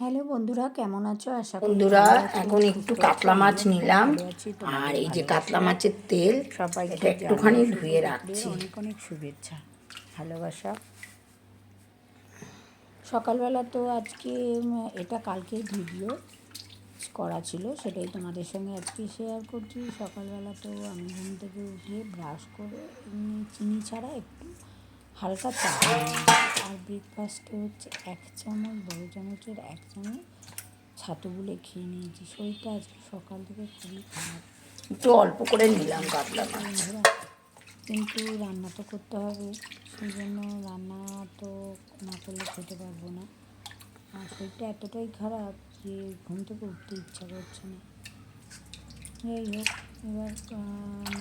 Hello বন্ধুরা কেমন আছো? আশা বন্ধুরা এখন একটু কাতলা মাছ নিলাম। আর এই যে কাতলা মাছের তেল সবাইকে একটুখানি ধুয়ে রাখছি। অনেক অনেক শুভেচ্ছা ভালোবাসা। সকালবেলা তো আজকে এটা কালকে ভিডিও করা ছিল সেটাই তোমাদের সঙ্গে আজকে শেয়ার করছি। সকালবেলা তো আমি ঘুম থেকে উঠে ব্রাশ করে চিনি ছাড়া একটু হালকা চা। আর ব্রেকফাস্টে হচ্ছে এক চামচ বড় চামচের এক চামচ ছাতু গুলে খেয়ে নিয়েছি। শরীরটা আজকে সকাল থেকে খুবই খারাপ। একটু অল্প করে নিলাম কাতলা মাছ। কিন্তু রান্না তো করতে হবে সেই জন্য রান্না তো না করলে খেতে পারব না। আর শরীরটা এতটাই খারাপ যে ঘুম থেকে উঠতে ইচ্ছা করছে না। যাই হোক এবার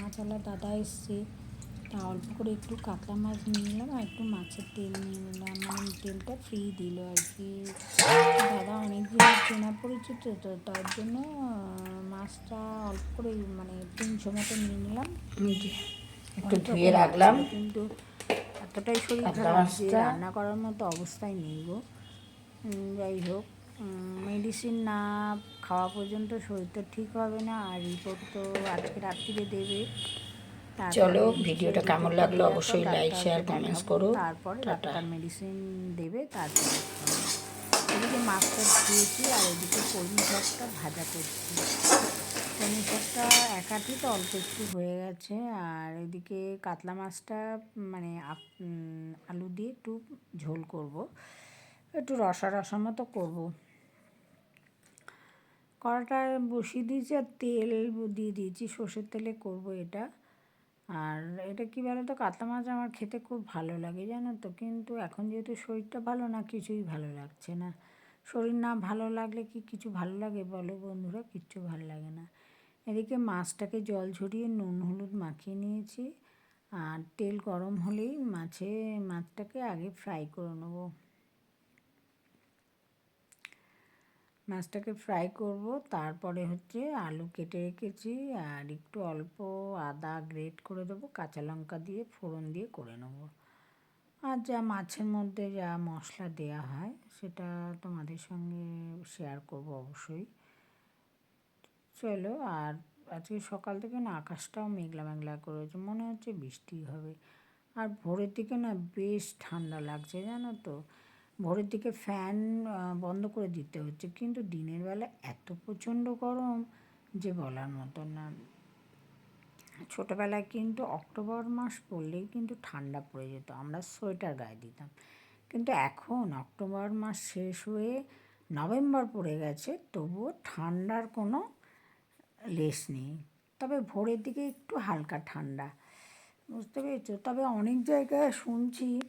মাছওয়ালা দাদা এসছে। তা অল্প করে একটু কাতলা মাছ নিয়ে নিলাম আর একটু মাছের তেল নিয়ে নিলাম মানে তেলটা ফ্রি দিল আর কি। দাদা অনেক দিন চেনা পরিচিত তো তার জন্য মাছটা অল্প করে মানে তিনশো মতো নিয়ে নিলাম। একটু ধুয়ে রাখলাম। কিন্তু এতটাই শরীর খারাপ যে রান্না করার মতো অবস্থায় নেই গো। যাই হোক মেডিসিন না খাওয়া পর্যন্ত শরীর তো ঠিক হবে না। আর রিপোর্ট তো আজকে রাত্রিরে দেবে। চলো, ভিডিওটা কেমন লাগল অবশ্যই share, comments দেখাবো। করো। তারপরে। ডাক্তার মেডিসিন দেবে তারপরে। এদিকে মাছটা ধুয়েছি আর এদিকে কলমি শাকটা ভাজা করছি কলমি শাকটা একাঠি তো অল্প একটু হয়ে গেছে আর এদিকে কাতলা মাছটা মানে আলু দিয়ে একটু ঝোল করব একটু রসা রসা মতো করব কড়াটায় বসিয়ে দিয়েছি আর তেল দিয়ে দিয়েছি সর্ষের তেলে করব এটা আর এটা কী বলো তো কাতলা মাছ আমার খেতে খুব ভালো লাগে, জানো তো? কিন্তু এখন যেহেতু শরীরটা ভালো না, কিছুই ভালো লাগছে না। শরীর না ভালো লাগলে কি কিছু ভালো লাগে বলো বন্ধুরা? কিচ্ছু ভালো লাগে না। এদিকে মাছটাকে জল ঝরিয়ে নুন হলুদ মাখিয়ে নিয়েছি। আর তেল গরম হলেই মাছে, মাছটাকে আগে ফ্রাই করে নেব। মাছটাকে ফ্রাই করব। তারপরে হচ্ছে আলু কেটে রেখেছি আর একটু অল্প আদা গ্রেট করে দেবো, কাঁচা লঙ্কা দিয়ে, ফোড়ন দিয়ে করে নেব। আর যা মাছের মধ্যে যা মশলা দেয়া হয়, সেটা তোমাদের সঙ্গে শেয়ার করব অবশ্যই। চলো, আর আজকে সকাল থেকে না আকাশটাও মেঘলা মেঘলা করেছে, মনে হচ্ছে বৃষ্টি হবে। আর ভোরের দিকে না বেশ ঠান্ডা লাগছে, জানো তো? ভোরের দিকে ফ্যান বন্ধ করে দিতে হচ্ছে। কিন্তু দিনের বেলা এত প্রচণ্ড গরম যে বলার মতো না। ছোটোবেলায় কিন্তু অক্টোবর মাস পড়লেই কিন্তু ঠান্ডা পড়ে যেত। আমরা সোয়েটার গায়ে দিতাম। কিন্তু এখন অক্টোবর মাস শেষ হয়ে নভেম্বর পড়ে গেছে, তবুও ঠান্ডার কোনো লেস নেই। তবে ভোরের দিকে একটু হালকা ঠান্ডা। বুঝতে পেরেছ? তবে অনেক জায়গায় শুনছি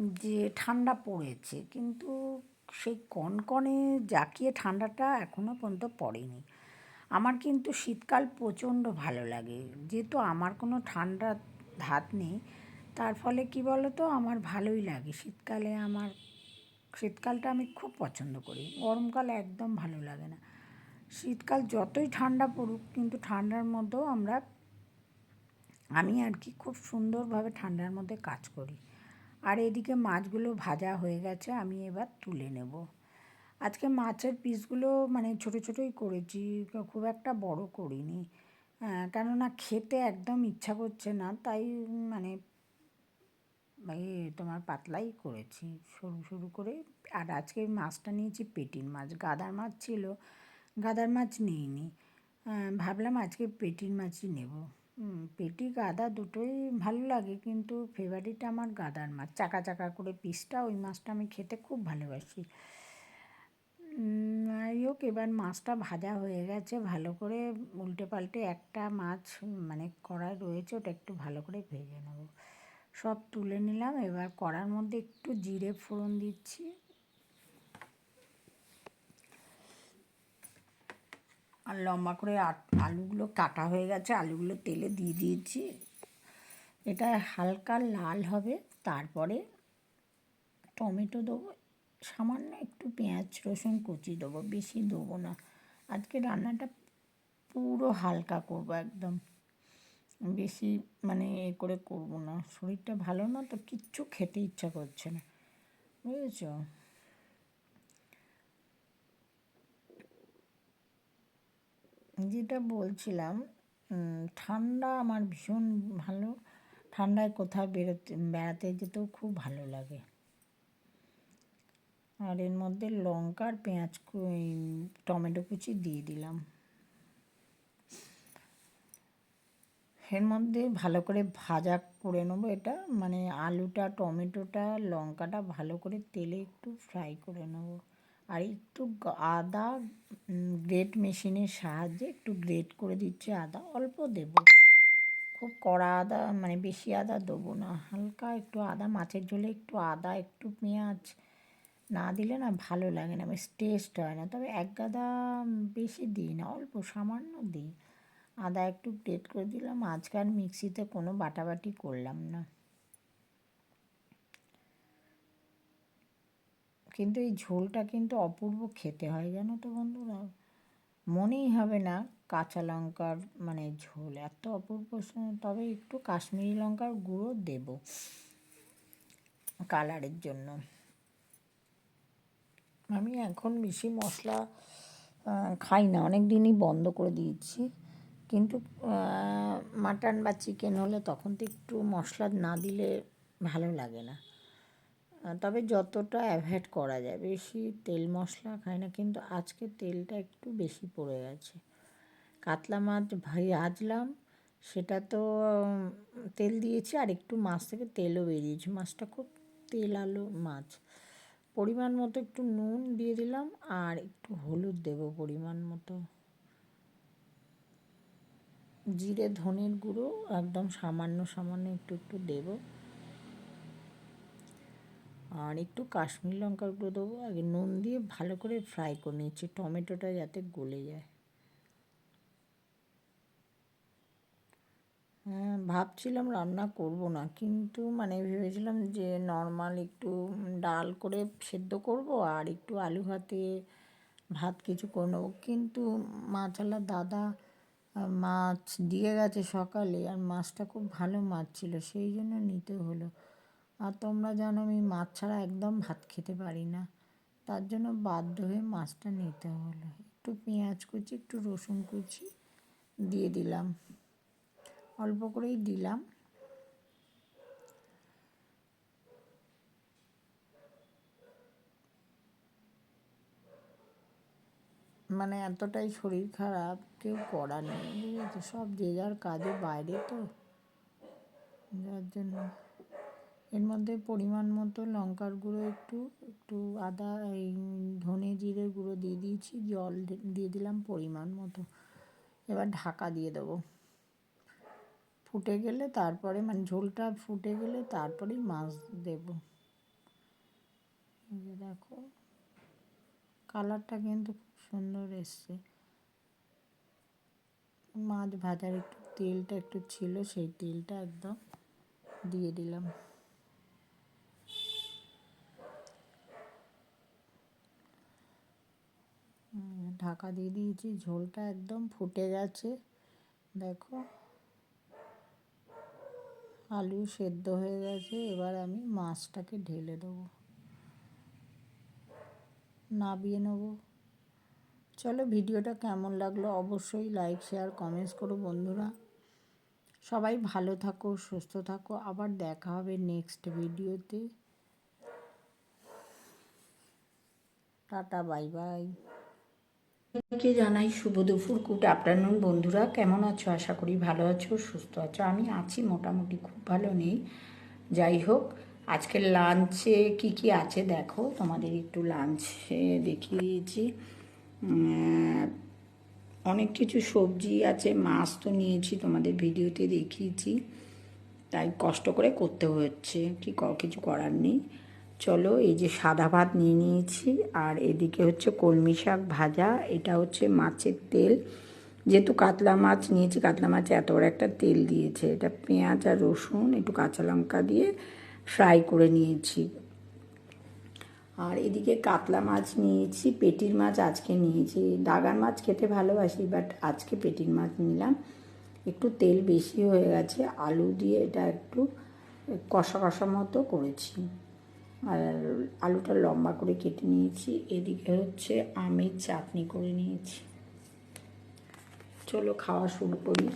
যে ঠান্ডা পড়েছে, কিন্তু সেই কনকনে জাকিয়ে ঠান্ডাটা এখনও পর্যন্ত পড়েনি। আমার কিন্তু শীতকাল প্রচণ্ড ভালো লাগে। যেহেতু আমার কোনো ঠান্ডা ধাত নেই, তার ফলে কি বলো তো আমার ভালোই লাগে। শীতকালে আমার, শীতকালটা আমি খুব পছন্দ করি। গরমকাল একদম ভালো লাগে না। শীতকাল যতই ঠান্ডা পড়ুক, কিন্তু ঠান্ডার মধ্যেও আমরা, আমি আর কি খুব সুন্দরভাবে ঠান্ডার মধ্যে কাজ করি। আর এদিকে মাছগুলো ভাজা হয়ে গেছে, আমি এবার তুলে নেব। আজকে মাছের পিসগুলো মানে ছোটো ছোটোই করেছি, খুব একটা বড় করিনি। কেননা খেতে একদম ইচ্ছা করছে না, তাই মানে তোমার পাতলাই করেছি, সরু সরু করে। আর আজকে মাছটা নিয়েছি পেটির মাছ, গাদার মাছ ছিল, গাদার মাছ নিইনি। ভাবলাম আজকে পেটির মাছই নেব। পেটি গাদা দুটোই ভালো লাগে, কিন্তু ফেভারিট আমার গাদার মাছ। চাকা চাকা করে পিসটা ওই মাছটা আমি খেতে খুব ভালোবাসি। যাই হোক, এবার মাছটা ভাজা হয়ে গেছে, ভালো করে উল্টে পাল্টে একটা মাছ মানে কড়াই রয়েছে, ওটা একটু ভালো করে ভেজে নেব। সব তুলে নিলাম, এবার কড়ার মধ্যে একটু জিরে ফোড়ন দিচ্ছি। আর লম্বা করে আলুগুলো কাটা হয়ে গেছে, আলুগুলো তেলে দিয়ে দিয়েছি। এটা হালকা লাল হবে, তারপরে টমেটো দেবো, সামান্য একটু পেঁয়াজ, রসুন, কুচি দেবো, বেশি দেবো না। আজকে রান্নাটা পুরো হালকা করব একদম। বেশি মানে এ করে করব না, শরীরটা ভালো না তো কিচ্ছু খেতে ইচ্ছা করছে না, বুঝেছ? যেটা বলছিলাম ঠান্ডা আমার ভীষণ ভালো। ঠান্ডায় কোথাও বেরোতে, বেড়াতে যেতেও খুব ভালো লাগে। আর এর মধ্যে লঙ্কা আর পেঁয়াজ টমেটো কুচি দিয়ে দিলাম। এর মধ্যে ভালো করে ভাজা করে নেব এটা। মানে আলুটা, টমেটোটা, লঙ্কাটা ভালো করে তেলে একটু ফ্রাই করে নেব। আর একটু আদা গ্রেট মেশিনের সাহায্যে একটু গ্রেট করে দিচ্ছি আদা, অল্প দেব। খুব কড়া আদা মানে বেশি আদা দেবো না, হালকা একটু আদা, মাছের ঝোলে একটু আদা, একটু পেঁয়াজ, না দিলে না ভালো লাগে না, বেশ টেস্ট হয় না। তবে এক গাদা বেশি দিই না, অল্প, সামান্য দিই। আদা একটু গ্রেট করে দিলাম, আজকে আর মিক্সিতে কোনো বাটাবাটি করলাম না। কিন্তু এই ঝোলটা কিন্তু অপূর্ব খেতে হয়, জানো তো বন্ধুরা। মনেই হবে না কাঁচা লঙ্কার মানে ঝোল, এত অপূর্ব তবে একটু কাশ্মীরি লঙ্কার গুঁড়ো দেব কালারের জন্য। আমি এখন বেশি মশলা খাই না, অনেক দিনই বন্ধ করে দিয়েছি। কিন্তু মাটন বা চিকেন হলে তখন তো একটু মশলা না দিলে ভালো লাগে না। তবে যতটা অ্যাভয়েড করা যায়। বেশি তেল মশলা খাই না, কিন্তু আজকে তেলটা একটু বেশি পড়ে গেছে। কাতলা মাছ ভাই ভাজলাম সেটা তো তেল দিয়েছি আর একটু মাছ থেকে তেলও বেরিয়েছে। মাছটা খুব তেল আলু মাছ। পরিমাণ মতো একটু নুন দিয়ে দিলাম আর একটু হলুদ দেবো পরিমাণ মতো। জিরে, ধনের গুঁড়ো একদম সামান্য সামান্য একটু একটু দেবো। আর একটু কাশ্মীর লঙ্কার গুঁড়ো দেবো। আগে নুন দিয়ে ভালো করে ফ্রাই করে নিচ্ছি, টমেটোটা যাতে গলে যায়। হ্যাঁ ভাবছিলাম রান্না করব না, কিন্তু মানে ভেবেছিলাম যে নর্মাল একটু ডাল করে সেদ্ধ করব আর একটু আলু ভাতে ভাত কিছু করে নেব। কিন্তু মাছওয়ালা দাদা মাছ দিয়ে গেছে সকালে আর মাছটা খুব ভালো মাছ ছিল, সেই জন্য নিতে হলো। আর তোমরা জানো আমি মাছ ছাড়া একদম ভাত খেতে পারি না। তার জন্য বাধ্য হয়ে মাছটা নিতে হলো। একটু পেঁয়াজ কুচি, একটু রসুন কুচি দিয়ে দিলাম। অল্প করেই দিলাম। মানে এতটাই শরীর খারাপ, কেউ করার নেই, বুঝেছ? সব যে যার কাজে বাইরে তো। যার জন্য এর মধ্যে পরিমাণ মতো লঙ্কার গুঁড়ো একটু একটু আদা, এই ধনে জিরে গুঁড়ো দিয়ে দিয়েছি, জল দিয়ে দিলাম পরিমাণ মতো। এবার ঢাকা দিয়ে দেবো। ফুটে গেলে তারপরে মানে ঝোলটা ফুটে গেলে তারপরেই মাছ দেব। দেখো, কালারটা কিন্তু খুব সুন্দর এসছে। মাছ ভাজার একটু তেলটা একটু ছিল, সেই তেলটা একদম দিয়ে দিলাম। ঢাকা দিয়ে দিয়েছি, ঝোলটা একদম ফুটে গেছে। দেখো, আলু সেদ্ধ হয়ে গেছে, এবার আমি মাছটাকে ঢেলে দেবো। নাবিয়ে নেব। চলো ভিডিওটা কেমন লাগল অবশ্যই লাইক শেয়ার কমেন্টস করো বন্ধুরা। সবাই ভালো থাকো, সুস্থ থাকো। আবার দেখা হবে নেক্সট ভিডিওতে টাটা বাই বাই কে জানাই শুভ দুপুর। গুড আফটারনুন বন্ধুরা, কেমন আছো? আশা করি ভালো আছো, সুস্থ আছো। আমি আছি মোটামুটি খুব ভালো নেই। যাই হোক, আজকের লাঞ্চে কি কি আছে দেখো, তোমাদের একটু লাঞ্চে দেখিয়ে দিয়েছি অনেক কিছু সবজি আছে, মাছ তো নিয়েছি, তোমাদের ভিডিওতে দেখিয়েছি। তাই কষ্ট করে করতে হচ্ছে কি, কিছু করার নেই। চলো এই যে সাদা ভাত নিয়ে নিয়েছি, আর এদিকে হচ্ছে কলমি শাক ভাজা, এটা হচ্ছে মাছের তেল। যেহেতু কাতলা মাছ নিয়েছি, কাতলা মাছে এত বড় একটা তেল দিয়েছে। এটা পেঁয়াজ আর রসুন, একটু কাঁচা লঙ্কা দিয়ে ফ্রাই করে নিয়েছি। আর এদিকে কাতলা মাছ নিয়েছি, পেটির মাছ আজকে নিয়েছি। দাগার মাছ খেতে ভালোবাসি, বাট আজকে পেটির মাছ নিলাম। একটু তেল বেশি হয়ে গেছে, আলু দিয়ে এটা একটু কষা কষা মতো করেছি। আর আলুটা লম্বা করে কেটে নিয়েছি। এদিকে হচ্ছে আমের চাটনি করে নিয়েছি। চলো খাওয়া শুরু করি।